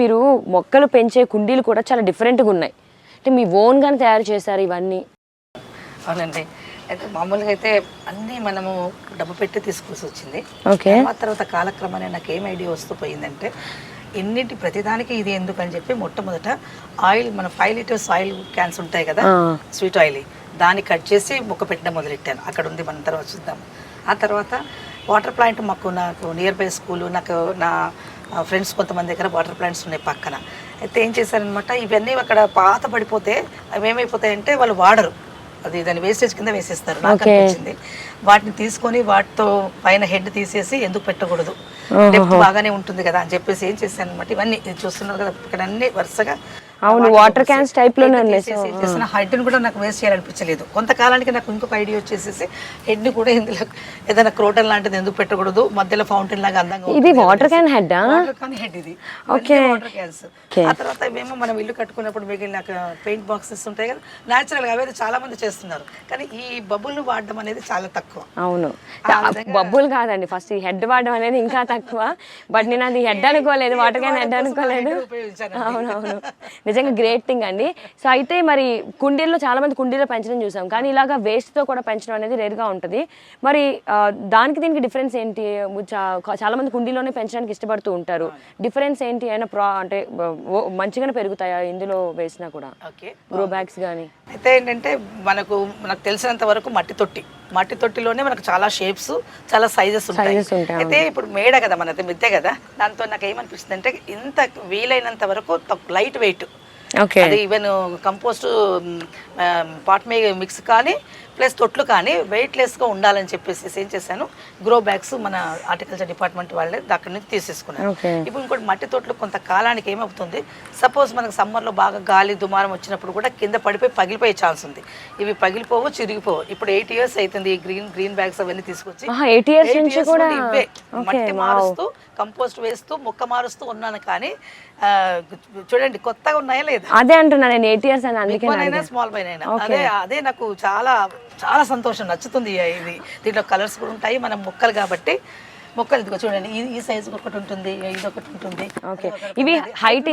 మీరు మొక్కలు పెంచే కుండీలు కూడా చాలా డిఫరెంట్గా ఉన్నాయి. అంటే మీ ఓన్గానే తయారు చేశారు ఇవన్నీ. అవునండి. అయితే మామూలుగా అయితే అన్నీ మనము డబ్బు పెట్టి తీసుకోవాల్సి వచ్చింది. ఓకే. తర్వాత తర్వాత కాలక్రమాన్ని నాకు ఏం ఐడియా వస్తూ పోయిందంటే ఇన్నింటి ప్రతిదానికి ఇది ఎందుకు అని చెప్పి మొట్టమొదట ఆయిల్ మన ఫైవ్ లీటర్స్ ఆయిల్ క్యాన్స్ ఉంటాయి కదా. Sweet oil. దాన్ని కట్ చేసి మొక్క పెట్టడం మొదలెట్టాను. అక్కడ ఉంది మన తర్వాత చూద్దాం. ఆ తర్వాత వాటర్ ప్లాంట్ మాకు నాకు నియర్ బై స్కూల్ నాకు నా ఫ్రెండ్స్ కొంతమంది దగ్గర వాటర్ ప్లాంట్స్ ఉన్నాయి పక్కన. అయితే ఏం చేశారనమాట ఇవన్నీ అక్కడ పాత పడిపోతే అవి ఏమైపోతాయంటే వాళ్ళు వాడరు. అది దాని వేస్టేజ్ కింద వేసేస్తారు. నాకు. అనిపించింది. వాటిని తీసుకొని వాటితో పైన హెడ్ తీసేసి ఎందుకు పెట్టకూడదు? డెప్త్ బాగానే ఉంటుంది కదా అని చెప్పేసి ఏం చేశాను అనమాట ఇవన్నీ చూస్తున్నారు కదా ఇక్కడ అన్ని వరుసగా అవును, లోనే head ఉన్నాయి. తీసేసి చేసిన హెడ్ని కూడా నాకు వేస్ట్ చేయాలనిపించలేదు. కొంతకాలానికి నాకు ఇంకొక ఐడియా వచ్చేసేసి హెడ్ని కూడా ఇందులో ఏదైనా క్రోటన్ లాంటిది ఎందుకు పెట్టకూడదు? మధ్యలో ఫౌంటైన్ లాగా అందంగా ఇది water can head water can head ఇది. Okay. వాటర్ క్యాన్స్ ఆ తర్వాత ఇవేమో మనం ఇల్లు కట్టుకున్నప్పుడు మిగిలిన పెయింట్ బాక్సెస్ ఉంటాయి కదా. న్యాచురల్గా అవైతే చాలా మంది చేస్తున్నారు. కానీ ఈ బబుల్ వాడడం అనేది చాలా తక్కువ. అవును. బబ్బులు కాదండి. ఫస్ట్ ఈ హెడ్ వాడడం అనేది ఇంకా తక్కువ. బట్ నేను అది హెడ్ అనుకోలేదు వాటర్ క్యాన్ హెడ్ అనుకోలేదు. అవునవును. నిజంగా గ్రేట్ థింగ్ అండి. సో అయితే మరి కుండీల్లో చాలా మంది కుండీలో పెంచడం చూసాం. కానీ ఇలాగా వేస్ట్తో కూడా పెంచడం అనేది రేర్గా ఉంటుంది. మరి దానికి దీనికి డిఫరెన్స్ ఏంటి? చాలా మంది కుండీలోనే పెంచడానికి ఇష్టపడుతూ ఉంటారు. డిఫరెన్స్ ఏంటి? అయినా ప్రా అంటే మంచిగానే పెరుగుతాయా ఇందులో వేసినా కూడా? ఓకే. గ్రో బ్యాగ్స్ కానీ అయితే ఏంటంటే మనకు మనకు తెలిసినంత వరకు మట్టి తొట్టి. మట్టి తొట్టిలోనే మనకు చాలా షేప్స్ చాలా సైజెస్ ఉంటాయి. అయితే ఇప్పుడు మేడ కదా మనది మిద్దె కదా? దాంతో నాకు ఏమనిపిస్తుంది అంటే ఇంత వీలైనంత వరకు లైట్ వెయిట్ అది even compost pot may mix కానీ ప్లస్ తొట్లు కానీ వెయిట్లెస్గా ఉండాలని చెప్పేసి ఏం చేశాను గ్రో బ్యాగ్స్ మన హార్టికల్చర్ డిపార్ట్మెంట్ వాళ్ళే అక్కడి నుంచి తీసేసుకున్నాను ఇప్పుడు ఇంకోటి మట్టి తోటలు కొంత కాలానికి ఏమవుతుంది సపోజ్ మనకు సమ్మర్లో బాగా గాలి దుమారం వచ్చినప్పుడు కూడా కింద పడిపోయి పగిలిపోయే ఛాన్స్ ఉంది. ఇవి పగిలిపోవు చిరిగిపోవు. ఇప్పుడు ఎయిట్ ఇయర్స్ అవుతుంది ఈ గ్రీన్ గ్రీన్ బ్యాగ్స్ అవన్నీ తీసుకొచ్చి. ఇవే. మట్టి. మారుస్తూ కంపోస్ట్ వేస్తూ మొక్క మారుస్తూ ఉన్నాను కానీ చూడండి కొత్తగా ఉన్నాయా లేదా. అదే అంటున్నా నేను ఎయిట్ ఇయర్స్ అని అందుకే అయినా స్మాల్ బైన్ అయినా అదే అదే నాకు చాలా చాలా సంతోషం నచ్చుతుంది ఇది. దీంట్లో కలర్స్ కూడా ఉంటాయి మనం మొక్కలు కాబట్టి. మొక్కలు ఇదిగో చూడండి ఈ ఈ సైజు ఒకటి ఉంటుంది ఇది ఒకటి ఉంటుంది. అదొకటి ఇవి బట్టి height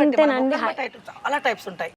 చాలా టైప్స్ ఉంటాయి.